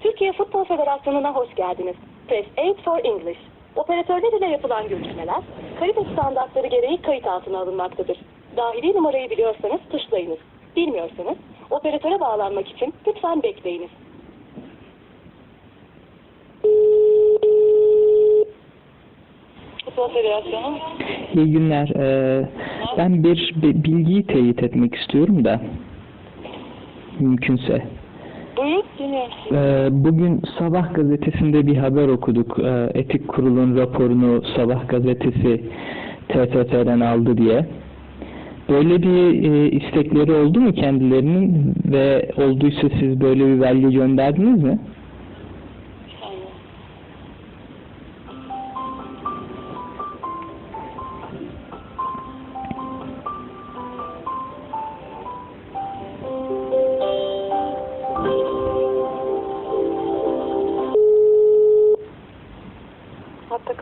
Türkiye Futbol Federasyonu'na hoş geldiniz. Press 8 for English. Operatörler ile yapılan görüşmeler, kalite standartları gereği kayıt altına alınmaktadır. Dahili numarayı biliyorsanız tuşlayınız. Bilmiyorsanız, operatöre bağlanmak için lütfen bekleyiniz. Futbol Federasyonu İyi günler. Ee, ben bir, bir bilgiyi teyit etmek istiyorum da mümkünse. Dinliyorum. Ee, bugün Sabah gazetesinde bir haber okuduk. Ee, Etik Kurul'un raporunu Sabah gazetesi TFF'den aldı diye. Böyle bir e, istekleri oldu mu kendilerinin ve olduysa siz böyle bir belge gönderdiniz mi?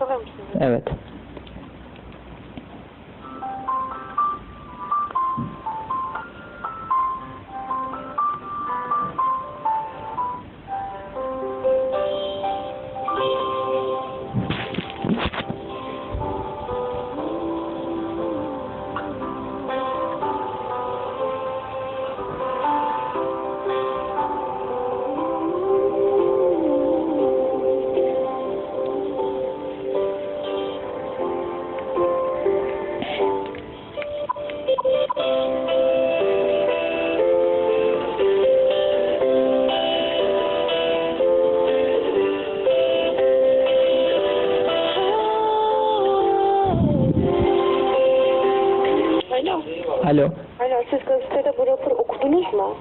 Kalır mısınız? Evet. Alo. Alo. Siz gazetede bu raporu okudunuz mu?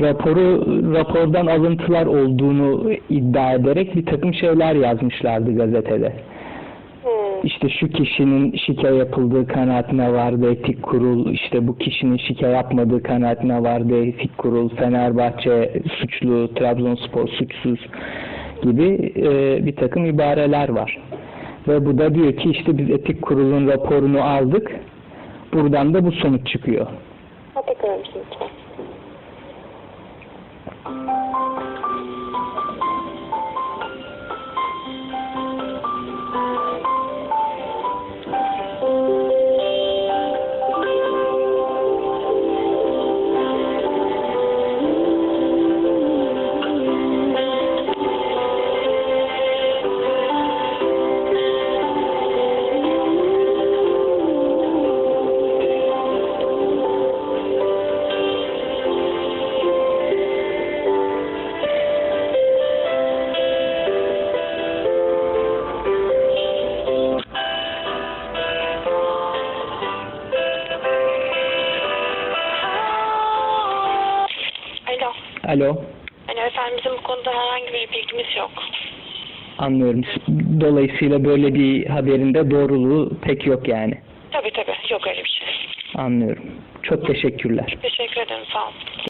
raporu rapordan alıntılar olduğunu iddia ederek bir takım şeyler yazmışlardı gazetede. Hmm. İşte şu kişinin şike yapıldığı kanaatine vardı etik kurul, işte bu kişinin şike yapmadığı kanaatine vardı etik kurul, Fenerbahçe suçlu, Trabzonspor suçsuz gibi e, bir takım ibareler var. Ve bu da diyor ki işte biz etik kurulun raporunu aldık, buradan da bu sonuç çıkıyor. Mısınız lütfen? Alo. Alo, Alo efendim bizim bu konuda herhangi bir bilgimiz yok. anlıyorum. Dolayısıyla böyle bir haberinde doğruluğu pek yok yani. Tabii tabii yok öyle bir şey. Anlıyorum. Çok teşekkürler. Teşekkür ederim sağ olun.